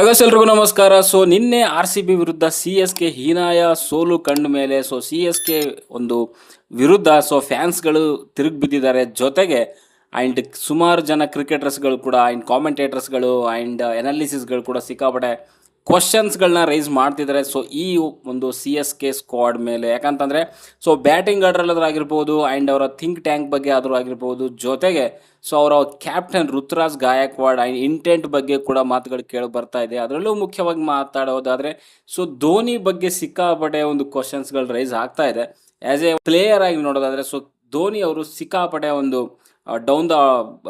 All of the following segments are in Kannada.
ಹಾಗಾಸ್ ಎಲ್ರಿಗೂ ನಮಸ್ಕಾರ. ಸೊ ನಿನ್ನೆ ಆರ್ ಸಿ ಬಿ ವಿರುದ್ಧ ಸಿ ಎಸ್ ಕೆ ಹೀನಾಯ ಸೋಲು ಕಂಡ ಮೇಲೆ ಸೊ ಸಿ ಎಸ್ ಕೆ ಒಂದು ವಿರುದ್ಧ ಸೊ ಫ್ಯಾನ್ಸ್ಗಳು ತಿರುಗಿ ಬಿದ್ದಿದ್ದಾರೆ. ಜೊತೆಗೆ ಆ್ಯಂಡ್ ಸುಮಾರು ಜನ ಕ್ರಿಕೆಟರ್ಸ್ಗಳು ಕೂಡ ಆ್ಯಂಡ್ ಕಾಮೆಂಟೇಟರ್ಸ್ಗಳು ಆ್ಯಂಡ್ ಎನಾಲಿಸಿಸ್ಗಳು ಕೂಡ ಸಿಕ್ಕಾಪಟ್ಟೆ ಕ್ವಶನ್ಸ್ಗಳನ್ನ ರೈಸ್ ಮಾಡ್ತಿದ್ದಾರೆ ಸೊ ಈ ಒಂದು ಸಿ ಎಸ್ ಕೆ ಸ್ಕ್ವಾಡ್ ಮೇಲೆ ಯಾಕಂತಂದರೆ ಸೊ ಬ್ಯಾಟಿಂಗ್ ಆರ್ಡರ್ ಆಗಿರ್ಬೋದು ಆ್ಯಂಡ್ ಅವರ ಥಿಂಕ್ ಟ್ಯಾಂಕ್ ಬಗ್ಗೆ ಆದರೂ ಆಗಿರ್ಬೋದು ಜೊತೆಗೆ ಸೊ ಅವರ captain Ruturaj Gaikwad and intent ಬಗ್ಗೆ ಕೂಡ ಮಾತುಗಳು ಕೇಳಿ ಬರ್ತಾ ಇದೆ. ಅದರಲ್ಲೂ ಮುಖ್ಯವಾಗಿ ಮಾತಾಡೋದಾದರೆ ಸೊ ಧೋನಿ ಬಗ್ಗೆ ಸಿಕ್ಕಾಪಟ್ಟೆ ಒಂದು ಕ್ವಶನ್ಸ್ಗಳು ರೈಸ್ ಆಗ್ತಾ ಇದೆ. ಆ್ಯಸ್ ಎ ಪ್ಲೇಯರ್ ಆಗಿ ನೋಡೋದಾದರೆ ಸೊ ಧೋನಿ ಅವರು ಸಿಕ್ಕಾಪಟ್ಟೆ ಒಂದು ಡೌನ್ ದ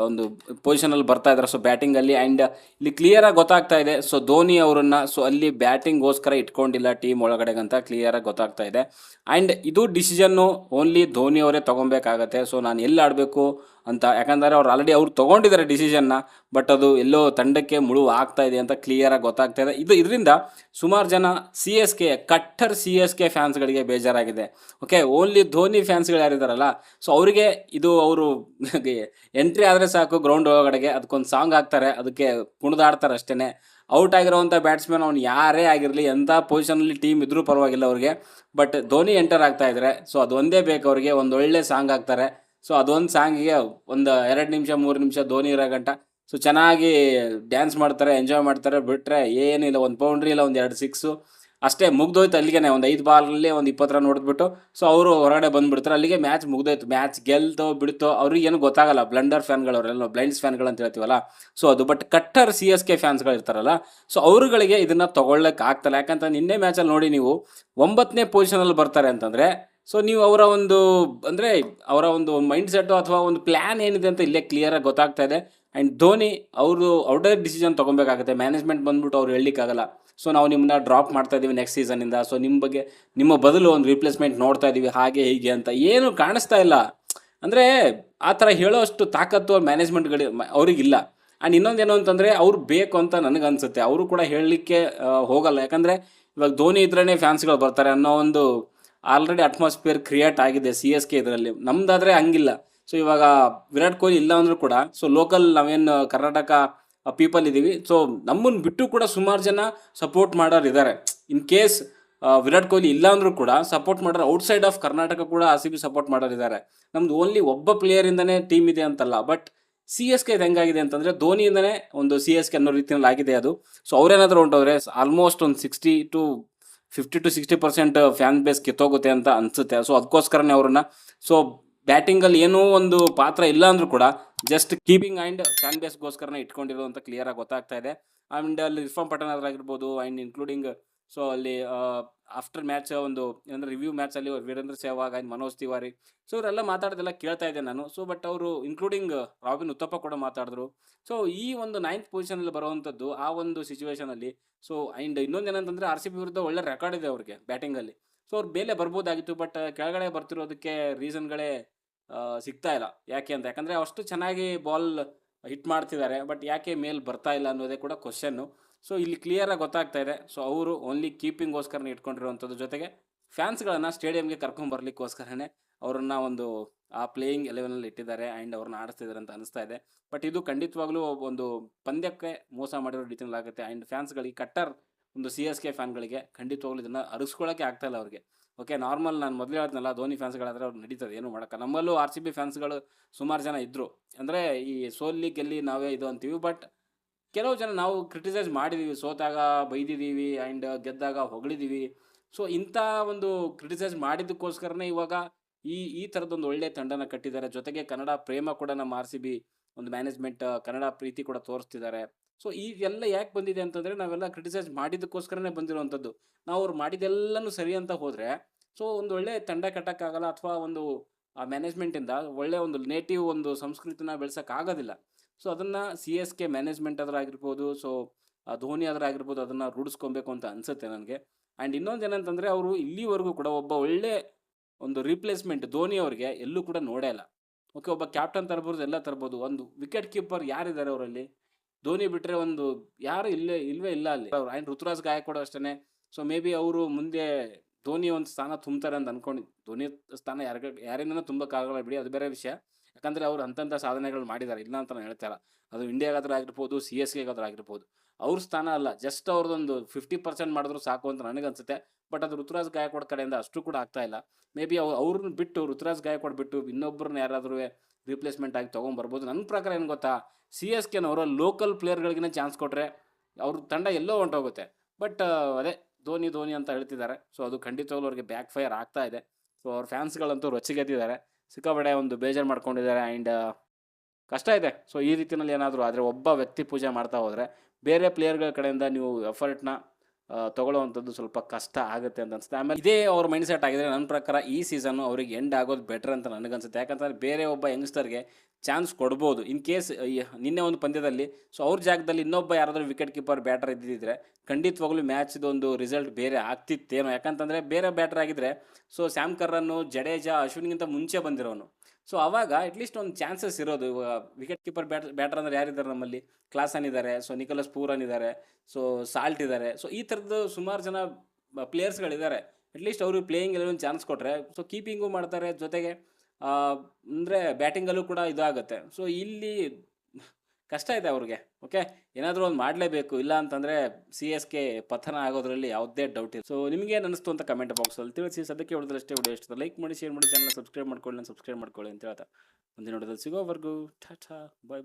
ಒಂದು ಪೊಸಿಷನಲ್ಲಿ ಬರ್ತಾ ಇದ್ದಾರೆ. ಸೊ ಬ್ಯಾಟಿಂಗಲ್ಲಿ ಆ್ಯಂಡ್ ಇಲ್ಲಿ ಕ್ಲಿಯರಾಗಿ ಗೊತ್ತಾಗ್ತಾ ಇದೆ. ಸೊ ಧೋನಿ ಅವರನ್ನು ಸೊ ಅಲ್ಲಿ ಬ್ಯಾಟಿಂಗ್ಗೋಸ್ಕರ ಇಟ್ಕೊಂಡಿಲ್ಲ ಟೀಮ್ ಒಳಗಡೆಗಂತ ಕ್ಲಿಯರಾಗಿ ಗೊತ್ತಾಗ್ತಾ ಇದೆ. ಆ್ಯಂಡ್ ಇದು ಡಿಸಿಷನ್ನು ಓನ್ಲಿ ಧೋನಿ ಅವರೇ ತೊಗೊಬೇಕಾಗತ್ತೆ ಸೊ ನಾನು ಎಲ್ಲಿ ಆಡಬೇಕು ಅಂತ, ಯಾಕಂದರೆ ಅವ್ರು ಆಲ್ರೆಡಿ ಅವ್ರು ತೊಗೊಂಡಿದ್ದಾರೆ ಡಿಸಿಷನ್ನ ಬಟ್ ಅದು ಎಲ್ಲೋ ತಂಡಕ್ಕೆ ಮುಳುವು ಆಗ್ತಾ ಇದೆ ಅಂತ ಕ್ಲಿಯರಾಗಿ ಗೊತ್ತಾಗ್ತಾ ಇದೆ. ಇದು ಇದರಿಂದ ಸುಮಾರು ಜನ ಸಿ ಎಸ್ ಕೆ ಕಟ್ಟರ್ ಸಿ ಎಸ್ ಕೆ ಫ್ಯಾನ್ಸ್ಗಳಿಗೆ ಬೇಜಾರಾಗಿದೆ. ಓಕೆ ಓನ್ಲಿ ಧೋನಿ ಫ್ಯಾನ್ಸ್ಗಳು ಯಾರಿದ್ದಾರಲ್ಲ ಸೊ ಅವರಿಗೆ ಇದು ಅವರು ಎಂಟ್ರಿ ಆದರೆ ಸಾಕು ಗ್ರೌಂಡ್ ಒಳಗಡೆಗೆ ಅದಕ್ಕೊಂದು ಸಾಂಗ್ ಹಾಕ್ತಾರೆ, ಅದಕ್ಕೆ ಕುಣಿದಾಡ್ತಾರೆ ಅಷ್ಟೇ ಔಟ್ ಆಗಿರೋವಂಥ ಬ್ಯಾಟ್ಸ್ಮನ್ ಅವ್ನು ಯಾರೇ ಆಗಿರಲಿ ಎಂಥ ಪೊಸಿಷನಲ್ಲಿ ಟೀಮ್ ಇದ್ರೂ ಪರವಾಗಿಲ್ಲ ಅವ್ರಿಗೆ. ಬಟ್ ಧೋನಿ ಎಂಟರ್ ಆಗ್ತಾ ಇದ್ದಾರೆ ಸೊ ಅದೊಂದೇ ಬೇಕು ಅವ್ರಿಗೆ, ಒಂದು ಒಳ್ಳೆ ಸಾಂಗ್ ಹಾಕ್ತಾರೆ. ಸೊ ಅದೊಂದು ಸಾಂಗಿಗೆ ಒಂದು ಎರಡು ನಿಮಿಷ, ಮೂರು ನಿಮಿಷ ಧೋನಿ ಇರೋ ಗಂಟ. ಸೊ ಚೆನ್ನಾಗಿ ಡ್ಯಾನ್ಸ್ ಮಾಡ್ತಾರೆ ಎಂಜಾಯ್ ಮಾಡ್ತಾರೆ ಬಿಟ್ಟರೆ ಏನಿಲ್ಲ, ಒಂದು ಪೌಂಡ್ರಿ ಇಲ್ಲ, ಒಂದು ಎರಡು ಸಿಕ್ಸು ಅಷ್ಟೇ ಮುಗ್ದೋಯ್ತು ಅಲ್ಲಿಗೆ ಒಂದು ಐದು ಬಾಲಲ್ಲಿ ಒಂದು ಇಪ್ಪತ್ತು ರನ್ ಹೊಡೆದ್ಬಿಟ್ಟು. ಸೊ ಅವರು ಹೊರಗಡೆ ಬಂದುಬಿಡ್ತಾರೆ. ಅಲ್ಲಿಗೆ ಮ್ಯಾಚ್ ಮುಗ್ದೋಯ್ತು. ಮ್ಯಾಚ್ ಗೆಲ್ತೋ ಬಿಡ್ತೋ, ಅವ್ರಿಗೆ ಏನು ಗೊತ್ತಾಗಲ್ಲ. ಬ್ಲಂಡರ್ ಫ್ಯಾನ್ಗಳವರೆಲ್ಲ ಬ್ಲೈಂಡ್ಸ್ ಫ್ಯಾನ್ಗಳು ಅಂತ ಹೇಳ್ತೀವಲ್ಲ? ಸೊ ಅದು ಬಟ್ ಕಟ್ಟರ್ ಸಿ ಎಸ್ ಕೆ ಫ್ಯಾನ್ಸ್ಗಳು ಇರ್ತಾರಲ್ಲ? ಸೊ ಅವರುಗಳಿಗೆ ಇದನ್ನು ತೊಗೊಳ್ಳಕ್ಕೆ ಆಗ್ತಲ್ಲ. ಯಾಕಂತ ನಿನ್ನೆ ಮ್ಯಾಚಲ್ಲಿ ನೋಡಿ ನೀವು ಒಂಬತ್ತನೇ ಪೊಸಿಷನಲ್ಲಿ ಬರ್ತಾರೆ ಅಂತಂದರೆ ಸೊ ನೀವು ಅವರ ಒಂದು, ಅಂದರೆ ಅವರ ಒಂದು ಮೈಂಡ್ ಸೆಟ್ಟು ಅಥವಾ ಒಂದು ಪ್ಲ್ಯಾನ್ ಏನಿದೆ ಅಂತ ಇಲ್ಲೇ ಕ್ಲಿಯರಾಗಿ ಗೊತ್ತಾಗ್ತಾ ಇದೆ. ಆ್ಯಂಡ್ ಧೋನಿ ಅವರು ಅವ್ರದೇ ಡಿಸಿಷನ್ ತೊಗೊಬೇಕಾಗುತ್ತೆ. ಮ್ಯಾನೇಜ್ಮೆಂಟ್ ಬಂದ್ಬಿಟ್ಟು ಅವ್ರು ಹೇಳಲಿಕ್ಕಾಗಲ್ಲ. ಸೊ ನಾವು ನಿಮ್ಮನ್ನ ಡ್ರಾಪ್ ಮಾಡ್ತಾ ಇದ್ದೀವಿ ನೆಕ್ಸ್ಟ್ ಸೀಸನಿಂದ ಸೊ ನಿಮ್ಮ ಬಗ್ಗೆ, ನಿಮ್ಮ ಬದಲು ಒಂದು ರಿಪ್ಲೇಸ್ಮೆಂಟ್ ನೋಡ್ತಾ ಇದ್ದೀವಿ ಹಾಗೆ, ಹೀಗೆ ಅಂತ. ಏನು ಕಾಣಿಸ್ತಾ ಇಲ್ಲ. ಅಂದರೆ, ಆ ಥರ ಹೇಳೋಷ್ಟು ತಾಕತ್ತು ಮ್ಯಾನೇಜ್ಮೆಂಟ್ಗಳು ಅವ್ರಿಗಿಲ್ಲ. ಆ್ಯಂಡ್ ಇನ್ನೊಂದು ಏನು ಅಂತಂದರೆ, ಅವ್ರು ಬೇಕು ಅಂತ ನನಗನ್ಸುತ್ತೆ ಅವರು ಕೂಡ ಹೇಳಲಿಕ್ಕೆ ಹೋಗಲ್ಲ. ಯಾಕಂದರೆ, ಇವಾಗ ಧೋನಿ ಇದ್ರೇ ಫ್ಯಾನ್ಸ್ಗಳು ಬರ್ತಾರೆ ಅನ್ನೋ ಒಂದು ಆಲ್ರೆಡಿ ಅಟ್ಮಾಸ್ಫಿಯರ್ ಕ್ರಿಯೇಟ್ ಆಗಿದೆ ಸಿ ಎಸ್ ಕೆ ಇದರಲ್ಲಿ. ನಮ್ದಾದರೆ ಹಂಗಿಲ್ಲ. ಸೊ ಇವಾಗ ವಿರಾಟ್ ಕೊಹ್ಲಿ ಇಲ್ಲ ಅಂದ್ರೂ ಕೂಡ ಸೊ ಲೋಕಲ್ ನಾವೇನು ಕರ್ನಾಟಕ ಪೀಪಲ್ ಇದ್ದೀವಿ ಸೊ ನಮ್ಮನ್ನು ಬಿಟ್ಟು ಕೂಡ ಸುಮಾರು ಜನ ಸಪೋರ್ಟ್ ಮಾಡೋರು ಇದ್ದಾರೆ ಇನ್ ಕೇಸ್ ವಿರಾಟ್ ಕೊಹ್ಲಿ ಇಲ್ಲ ಅಂದ್ರೂ ಕೂಡ ಸಪೋರ್ಟ್ ಮಾಡೋರು ಔಟ್ಸೈಡ್ ಆಫ್ ಕರ್ನಾಟಕ ಕೂಡ ಆರ್ ಸಿ ಬಿ ಸಪೋರ್ಟ್ ಮಾಡೋರು ಇದ್ದಾರೆ ನಮ್ದು ಓನ್ಲಿ ಒಬ್ಬ ಪ್ಲೇಯರಿಂದನೇ ಟೀಮ್ ಇದೆ ಅಂತಲ್ಲ ಬಟ್ ಸಿ ಎಸ್ ಕೆ ಹೆಂಗಾಗಿದೆ ಅಂತಂದರೆ ಧೋನಿಯಿಂದನೇ ಒಂದು ಸಿ ಎಸ್ ಕೆ ಅನ್ನೋ ರೀತಿಯಲ್ಲಿ ಆಗಿದೆ ಅದು. ಸೊ ಅವ್ರೇನಾದರೂ ಹೊಂಟೋದ್ರೆ ಆಲ್ಮೋಸ್ಟ್ ಒಂದು sixty to fifty to sixty percent fan base ಕಿತ್ತೋಗುತ್ತೆ ಅಂತ ಅನಿಸುತ್ತೆ. ಸೊ ಅದಕ್ಕೋಸ್ಕರನೇ ಅವ್ರನ್ನ ಸೊ ಬ್ಯಾಟಿಂಗಲ್ಲಿ ಏನೋ ಒಂದು ಪಾತ್ರ ಇಲ್ಲ ಅಂದರೂ ಕೂಡ ಜಸ್ಟ್ ಕೀಪಿಂಗ್ ಆ್ಯಂಡ್ ಫ್ಯಾನ್ ಬೇಸ್ಗೋಸ್ಕರನೇ ಇಟ್ಕೊಂಡಿರೋ ಅಂತ ಕ್ಲಿಯರಾಗಿ ಗೊತ್ತಾಗ್ತಾ ಇದೆ. ಆ್ಯಂಡ್ ಅಲ್ಲಿ ರಿಫಾಮ್ ಪಟನ್ ಆಗಿರ್ಬೋದು ಆ್ಯಂಡ್ ಇನ್ಕ್ಲೂಡಿಂಗ್ ಸೊ ಅಲ್ಲಿ ಆಫ್ಟರ್ ಮ್ಯಾಚ್ ಒಂದು ಏನಂದ್ರೆ ರಿವ್ಯೂ ಮ್ಯಾಚಲ್ಲಿ ವೀರೇಂದ್ರ ಸೆಹ್ವಾಗ್ ಆ್ಯಂಡ್ ಮನೋಜ್ ತಿವಾರಿ. ಸೊ ಇವರೆಲ್ಲ ಮಾತಾಡೋದೆಲ್ಲ ಕೇಳ್ತಾ ಇದ್ದೆ ನಾನು. ಸೊ ಬಟ್ ಅವರು ಇನ್ಕ್ಲೂಡಿಂಗ್ ರಾಬಿನ್ ಉತ್ತಪ್ಪ ಕೂಡ ಮಾತಾಡಿದ್ರು. ಸೊ ಈ ಒಂದು ನೈನ್ತ್ ಪೊಸಿಷನಲ್ಲಿ ಬರುವಂಥದ್ದು ಆ ಒಂದು ಸಿಚುವೇಶನಲ್ಲಿ ಸೊ ಆ್ಯಂಡ್ ಇನ್ನೊಂದು ಏನಂತಂದರೆ ಆರ್ ಸಿ ಬಿ ವಿರುದ್ಧ ಒಳ್ಳೆ ರೆಕಾರ್ಡ್ ಇದೆ ಅವ್ರಿಗೆ ಬ್ಯಾಟಿಂಗಲ್ಲಿ ಸೊ ಅವ್ರು ಬೇಲೆ ಬರ್ಬೋದಾಗಿತ್ತು, ಬಟ್ ಕೆಳಗಡೆ ಬರ್ತಿರೋದಕ್ಕೆ ರೀಸನ್ಗಳೇ ಸಿಗ್ತಾ ಇಲ್ಲ. ಯಾಕೆ ಅಂತ? ಯಾಕಂದರೆ ಅಷ್ಟು ಚೆನ್ನಾಗಿ ಬಾಲ್ ಹಿಟ್ ಮಾಡ್ತಿದ್ದಾರೆ, ಬಟ್ ಯಾಕೆ ಮೇಲ್ ಬರ್ತಾ ಇಲ್ಲ ಅನ್ನೋದೇ ಕೂಡ ಕ್ವಶನ್ನು ಸೊ ಇಲ್ಲಿ ಕ್ಲಿಯರಾಗಿ ಗೊತ್ತಾಗ್ತಾ ಇದೆ. ಸೊ ಅವರು ಓನ್ಲಿ ಕೀಪಿಂಗ್ಗೋಸ್ಕರನೇ ಇಟ್ಕೊಂಡಿರುವಂಥದ್ದು. ಜೊತೆಗೆ ಫ್ಯಾನ್ಸ್ಗಳನ್ನು ಸ್ಟೇಡಿಯಂಗೆ ಕರ್ಕೊಂಬರ್ಲಿಕ್ಕೋಸ್ಕರನೇ ಅವ್ರನ್ನ ಒಂದು, ಆ ಪ್ಲೇಯಿಂಗ್ ಎಲೆವೆನಲ್ಲಿ ಇಟ್ಟಿದ್ದಾರೆ ಆ್ಯಂಡ್ ಅವ್ರನ್ನ ಆಡಿಸ್ತಿದ್ದಾರೆ ಅಂತ ಅನಿಸ್ತಾ ಇದೆ. ಬಟ್ ಇದು ಖಂಡಿತವಾಗ್ಲೂ ಒಂದು ಪಂದ್ಯಕ್ಕೆ ಮೋಸ ಮಾಡಿರೋ ರೀತಿಯಲ್ಲಿ ಆಗುತ್ತೆ ಆ್ಯಂಡ್ ಫ್ಯಾನ್ಸ್ಗಳಿಗೆ ಕಟ್ಟರ್ ಒಂದು ಸಿ ಎಸ್ ಕೆ ಫ್ಯಾನ್ಗಳಿಗೆ ಖಂಡಿತವಾಗ್ಲೂ ಇದನ್ನು ಅರಗಿಸ್ಕೊಳ್ಳೋಕ್ಕೆ ಆಗ್ತಾ ಇಲ್ಲ ಅವ್ರಿಗೆ. ಓಕೆ ನಾರ್ಮಲ್ ನಾನು ಮೊದಲೇ ಹೇಳ್ತೀನಲ್ಲ ಧೋನಿ ಫ್ಯಾನ್ಸ್ಗಳಾದರೆ ಅವ್ರು ನಡೀತದೆ, ಏನು ಮಾಡೋಕ್ಕೆ. ನಮ್ಮಲ್ಲೂ ಆರ್ ಸಿ ಬಿ ಫ್ಯಾನ್ಸ್ಗಳು ಸುಮಾರು ಜನ ಇದ್ದರು ಅಂದರೆ ಈ ಸೋಲ್ಲಿ ಗೆಲ್ಲಿ ನಾವೇ ಇದು ಅಂತೀವಿ ಬಟ್ ಕೆಲವು ಜನ ನಾವು ಕ್ರಿಟಿಸೈಸ್ ಮಾಡಿದ್ದೀವಿ ಸೋತಾಗ ಬೈದಿದ್ದೀವಿ ಆ್ಯಂಡ್ ಗೆದ್ದಾಗ ಹೊಗಳಿದ್ದೀವಿ ಸೊ ಇಂಥ ಒಂದು ಕ್ರಿಟಿಸೈಸ್ ಮಾಡಿದ್ದಕ್ಕೋಸ್ಕರನೇ ಇವಾಗ ಈ ಈ ಥರದೊಂದು ಒಳ್ಳೆ ತಂಡನ ಕಟ್ಟಿದ್ದಾರೆ. ಜೊತೆಗೆ ಕನ್ನಡ ಪ್ರೇಮ ಕೂಡ ನಮ್ಮ ಆರ್ ಸಿ ಬಿ ಒಂದು ಮ್ಯಾನೇಜ್ಮೆಂಟ್ ಕನ್ನಡ ಪ್ರೀತಿ ಕೂಡ ತೋರಿಸ್ತಿದ್ದಾರೆ. ಸೊ ಈ ಎಲ್ಲ ಯಾಕೆ ಬಂದಿದೆ ಅಂತಂದರೆ ನಾವೆಲ್ಲ ಕ್ರಿಟಿಸೈಸ್ ಮಾಡಿದ್ದಕ್ಕೋಸ್ಕರನೇ ಬಂದಿರುವಂಥದ್ದು. ನಾವು ಅವ್ರು ಮಾಡಿದ್ದೆಲ್ಲನೂ ಸರಿ ಅಂತ ಹೋದರೆ ಸೊ ಒಂದು ಒಳ್ಳೆ ತಂಡ ಕಟ್ಟೋಕ್ಕಾಗಲ್ಲ ಅಥವಾ ಒಂದು, ಆ ಮ್ಯಾನೇಜ್ಮೆಂಟಿಂದ ಒಳ್ಳೆ ಒಂದು ನೇಟಿವ್ ಒಂದು ಸಂಸ್ಕೃತಿನ ಬೆಳೆಸೋಕ್ಕಾಗೋದಿಲ್ಲ ಸೊ ಅದನ್ನು ಸಿ ಎಸ್ ಕೆ ಮ್ಯಾನೇಜ್ಮೆಂಟ್ ಆದ್ರೂ ಆಗಿರ್ಬೋದು ಸೊ ಧೋನಿ ಆದ್ರೂ ಆಗಿರ್ಬೋದು ಅದನ್ನು ರೂಢಿಸ್ಕೊಬೇಕು ಅಂತ ಅನಿಸುತ್ತೆ ನನಗೆ. ಆ್ಯಂಡ್ ಇನ್ನೊಂದು ಏನಂತಂದರೆ ಅವರು ಇಲ್ಲಿವರೆಗೂ ಕೂಡ ಒಬ್ಬ ಒಳ್ಳೆ ಒಂದು ರೀಪ್ಲೇಸ್ಮೆಂಟ್ ಧೋನಿ ಅವರಿಗೆ ಎಲ್ಲೂ ಕೂಡ ನೋಡೇ ಇಲ್ಲ. ಓಕೆ ಒಬ್ಬ ಕ್ಯಾಪ್ಟನ್ ತರ್ಬೋದು, ಎಲ್ಲ ತರ್ಬೋದು, ಒಂದು ವಿಕೆಟ್ ಕೀಪರ್ ಯಾರಿದ್ದಾರೆ ಅವರಲ್ಲಿ? ಧೋನಿ ಬಿಟ್ಟರೆ ಒಂದು ಯಾರು ಇಲ್ಲೇ, ಇಲ್ವೇ ಇಲ್ಲ ಅಲ್ಲಿ. ಅವ್ರು ಆ್ಯಂಡ್ ಋತುರಾಜ್ ಗಾಯಕ್ವಾಡ್ ಅಷ್ಟೇ ಸೊ ಮೇ ಬಿ ಅವರು ಮುಂದೆ ಧೋನಿ ಒಂದು ಸ್ಥಾನ ತುಂಬ್ತಾರೆ ಅಂತ ಅನ್ಕೊಂಡು ಧೋನಿ ಸ್ಥಾನ ಯಾರಿಗ, ಯಾರಿಂದನೂ ತುಂಬಕ್ಕಾಗಲ್ಲ ಬಿಡಿ, ಅದು ಬೇರೆ ವಿಷಯ. ಯಾಕಂದರೆ ಅವ್ರು ಅಂತಂಥ ಸಾಧನೆಗಳು ಮಾಡಿದ್ದಾರೆ. ಇಲ್ಲ ಅಂತ ನಾನು ಹೇಳ್ತಾಯಿಲ್ಲ ಅದು ಇಂಡಿಯಾಗಾದ್ರೂ ಆಗಿರ್ಬೋದು ಸಿ ಎಸ್ ಕೆಗಾದ್ರೂ ಆಗಿರ್ಬೋದು. ಅವ್ರ ಸ್ಥಾನ ಅಲ್ಲ. ಜಸ್ಟ್ ಅವ್ರದ್ದೊಂದು ಫಿಫ್ಟಿ ಪರ್ಸೆಂಟ್ ಮಾಡಿದ್ರು ಸಾಕು ಅಂತ ನನಗೆ ಅನ್ಸುತ್ತೆ ಬಟ್ ಅದು ಋತುರಾಜ್ ಗಾಯಕ್ವಾಡ್ ಕಡೆಯಿಂದ ಅಷ್ಟು ಕೂಡ ಆಗ್ತಾ ಇಲ್ಲ. ಮೇ ಬಿ ಅವ್ರು ಅವ್ರನ್ನ ಬಿಟ್ಟು ಋತುರಾಜ್ ಗಾಯಕ್ವಾಡ್ ಬಿಟ್ಟು ಇನ್ನೊಬ್ಬರನ್ನ ಯಾರಾದರೂ ರಿಪ್ಲೇಸ್ಮೆಂಟ್ ಆಗಿ ತೊಗೊಂಬರ್ಬೋದು. ನನ್ನ ಪ್ರಕಾರ ಏನು ಗೊತ್ತಾ ಸಿ ಎಸ್ ಕೆನವರು ಲೋಕಲ್ ಪ್ಲೇಯರ್ಗಳಿಗಿನ ಚಾನ್ಸ್ ಕೊಟ್ಟರೆ ಅವ್ರ ತಂಡ ಎಲ್ಲೋ ಹೊಂಟೋಗುತ್ತೆ. ಬಟ್ ಅದೇ ಧೋನಿ ಧೋನಿ ಅಂತ ಹೇಳ್ತಿದ್ದಾರೆ. ಸೊ ಅದು ಖಂಡಿತವಾಗ್ಲೂ ಅವ್ರಿಗೆ ಬ್ಯಾಕ್ ಫೈರ್ ಆಗ್ತಾ ಇದೆ. ಸೊ ಅವ್ರ ಫ್ಯಾನ್ಸ್ಗಳಂತೂ ರೊಚ್ಚಿಗೆದ್ದಿದ್ದಾರೆ. ಸಿಕ್ಕಾಪಡೆ ಒಂದು ಬೇಜಾರು ಮಾಡ್ಕೊಂಡಿದ್ದಾರೆ ಆ್ಯಂಡ್ ಕಷ್ಟ ಇದೆ. ಸೊ ಈ ರೀತಿಯಲ್ಲಿ ಏನಾದರೂ ಆದರೆ ಒಬ್ಬ ವ್ಯಕ್ತಿ ಪೂಜೆ ಮಾಡ್ತಾ ಹೋದರೆ ಬೇರೆ ಪ್ಲೇಯರ್ಗಳ ಕಡೆಯಿಂದ ನೀವು ಎಫರ್ಟ್ನ ತೊಗೊಳ್ಳೋವಂಥದ್ದು ಸ್ವಲ್ಪ ಕಷ್ಟ ಆಗುತ್ತೆ ಅಂತ ಅನಿಸುತ್ತೆ. ಆಮೇಲೆ ಇದೇ ಅವ್ರ ಮೈಂಡ್ ಸೆಟ್ ಆಗಿದ್ರೆ ನನ್ನ ಪ್ರಕಾರ ಈ ಸೀಸನ್ನು ಅವ್ರಿಗೆ ಎಂಡ್ ಆಗೋದು ಬೆಟರ್ ಅಂತ ನನಗನ್ಸುತ್ತೆ. ಯಾಕಂತಂದರೆ ಬೇರೆ ಒಬ್ಬ ಯಂಗ್ಸ್ಟರ್ಗೆ ಚಾನ್ಸ್ ಕೊಡ್ಬೋದು. ಇನ್ ಕೇಸ್ ನಿನ್ನೆ ಒಂದು ಪಂದ್ಯದಲ್ಲಿ ಸೊ ಅವ್ರ ಜಾಗದಲ್ಲಿ ಇನ್ನೊಬ್ಬ ಯಾರಾದರೂ ವಿಕೆಟ್ ಕೀಪರ್ ಬ್ಯಾಟರ್ ಇದ್ದಿದ್ದರೆ ಖಂಡಿತವಾಗ್ಲೂ ಮ್ಯಾಚ್ದು ಒಂದು ರಿಸಲ್ಟ್ ಬೇರೆ ಆಗ್ತಿತ್ತೇನೋ. ಯಾಕಂತಂದರೆ ಬೇರೆ ಬ್ಯಾಟರ್ ಆಗಿದ್ರೆ ಸೊ ಸ್ಯಾಮ್ ಕರ್ರನ್ನು ಜಡೇಜಾ ಅಶ್ವಿನ್ಗಿಂತ ಮುಂಚೆ ಬಂದಿರೋನು. ಸೊ ಅವಾಗ ಅಟ್ಲೀಸ್ಟ್ ಒಂದು ಚಾನ್ಸಸ್ ಇರೋದು. ವಿಕೆಟ್ ಕೀಪರ್ ಬ್ಯಾಟ್ ಬ್ಯಾಟರ್ ಅಂದರೆ ಯಾರಿದ್ದಾರೆ ನಮ್ಮಲ್ಲಿ? ಕ್ಲಾಸನ್ ಇದ್ದಾರೆ ಸೊ ನಿಕೋಲಸ್ ಪೂರನ್ ಇದ್ದಾರೆ ಸೊ ಸಾಲ್ಟ್ ಇದ್ದಾರೆ. ಸೊ ಈ ಥರದ್ದು ಸುಮಾರು ಜನ ಪ್ಲೇಯರ್ಸ್ಗಳಿದ್ದಾರೆ ಅಟ್ಲೀಸ್ಟ್ ಅವರು ಪ್ಲೇಯಿಂಗ್ ಎಲ್ಲ ಒಂದು ಚಾನ್ಸ್ ಕೊಟ್ಟರೆ ಸೊ ಕೀಪಿಂಗು ಮಾಡ್ತಾರೆ. ಜೊತೆಗೆ ಅಂದರೆ ಬ್ಯಾಟಿಂಗಲ್ಲೂ ಕೂಡ ಇದಾಗುತ್ತೆ. ಸೊ ಇಲ್ಲಿ ಕಷ್ಟ ಇದೆ ಅವ್ರಿಗೆ ಓಕೆ ಏನಾದರೂ ಒಂದು ಮಾಡಲೇಬೇಕು, ಇಲ್ಲ ಅಂತಂದರೆ ಸಿ ಎಸ್ ಕೆ ಪತನ ಆಗೋದ್ರಲ್ಲಿ ಯಾವುದೇ ಡೌಟ್ ಇಲ್ಲ. ಸೊ ನಿಮಗೆ ಅನಿಸ್ತು ಅಂತ ಕಮೆಂಟ್ ಬಾಕ್ಸಲ್ಲಿ ತಿಳಿಸಿ. ಸದ್ಯಕ್ಕೆ ಹೊಡೆದ್ರಷ್ಟೇ ವಿಡಿಯೋ ಇಷ್ಟ ಲೈಕ್ ಮಾಡಿ ಶೇರ್ ಮಾಡಿ ಚಾನಲ್ ಸಬ್ಸ್ಕ್ರೈಬ್ ಮಾಡ್ಕೊಳ್ಳಿ ಸಬ್ಸ್ಕ್ರೈಬ್ ಮಾಡ್ಕೊಳ್ಳಿ ಅಂತ ಹೇಳ್ತಾ. ಮುಂದಿನ ನೋಡೋದಲ್ಲಿ ಸಿಗೋವರೆಗೂ, ಟಾಟಾ ಬಾಯ್ ಬಾಯ್